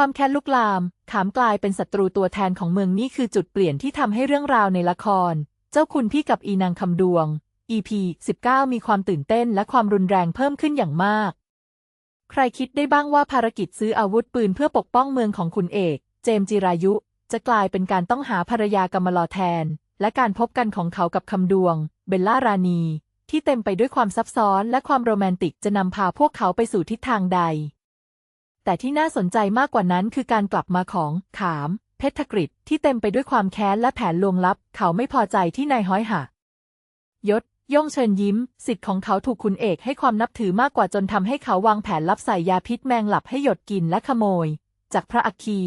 ความแค้นลุกลาม ขามกลายเป็นศัตรูตัวแทนของเมืองนี่คือจุดเปลี่ยนที่ทำให้เรื่องราวในละคร เจ้าคุณพี่กับอีนางคำดวง EP 19 มีความตื่นเต้นและความรุนแรงเพิ่มขึ้นอย่างมาก ใครคิดได้บ้างว่าภารกิจซื้ออาวุธปืนเพื่อปกป้องเมืองของคุณเอก เจมจิรายุ จะกลายเป็นการต้องหาภรรยากำมลอแทน และการพบกันของเขากับคำดวง เบลล่ารานีที่เต็มไปด้วยความซับซ้อนและความโรแมนติกจะนำพาพวกเขาไปสู่ทิศทางใด แต่ที่น่าสนใจมากกว่านั้นคือการกลับมาของขาม เพชรกฤษที่เต็มไปด้วยความแค้นและแผนลวงลับ เขาไม่พอใจที่นายห้อยหักยศย่งเชิญยิ้ม สิทธิ์ของเขาถูกคุณเอกให้ความนับถือมากกว่าจนทำให้เขาวางแผนลับใส่ยาพิษแมงหลับให้หยดกินและขโมย จากพระอัคคี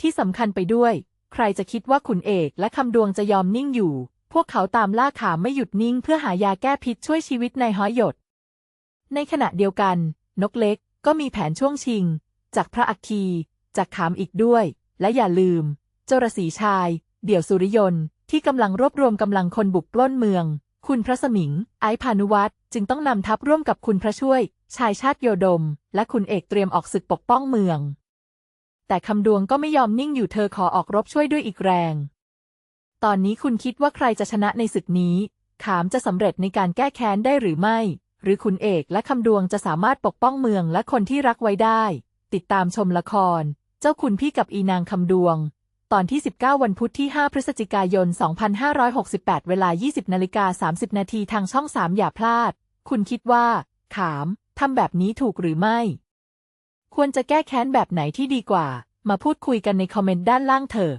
ที่สำคัญไปด้วย ใครจะคิดว่าขุนเอกและคำดวงจะยอมนิ่งอยู่ พวกเขาตามล่าขามไม่หยุดนิ่งเพื่อหายาแก้พิษช่วยชีวิตนายห้อยหยด ในขณะเดียวกัน นกเล็กก็มีแผนช่วงชิง จากพระอัคคี จากขามอีกด้วย และอย่าลืม เจ้าระสีชาย เดี่ยวสุริยนต์ที่กำลังรวบรวมกำลังคนบุกปล้นเมือง คุณพระสมิง ไอพานุวัตรจึงต้องนำทัพร่วมกับคุณพระช่วย ชายชาติโยดม และคุณเอกเตรียมออกศึกปกป้องเมือง แต่คำดวงก็ไม่ยอมนิ่งอยู่เธอขอออกรบช่วยด้วยอีกแรง ตอนนี้คุณคิดว่าใครจะชนะในศึกนี้ ขามจะสำเร็จในการแก้แค้นได้หรือไม่ หรือคุณเอกและคำดวงจะสามารถปกป้องเมืองและคนที่รักไว้ได้ ติดตามชมละคร เจ้าคุณพี่กับอีนางคำดวง ตอนที่ 19 วันพุธที่ 5 พฤศจิกายน 2568 เวลา 20นาฬิกา30 นาทีทางช่อง 3 อย่าพลาด คุณคิดว่า ขามทำแบบนี้ถูกหรือไม่ ควรจะแก้แค้นแบบไหนที่ดีกว่า มาพูดคุยกันในคอมเมนต์ด้านล่างเถอะ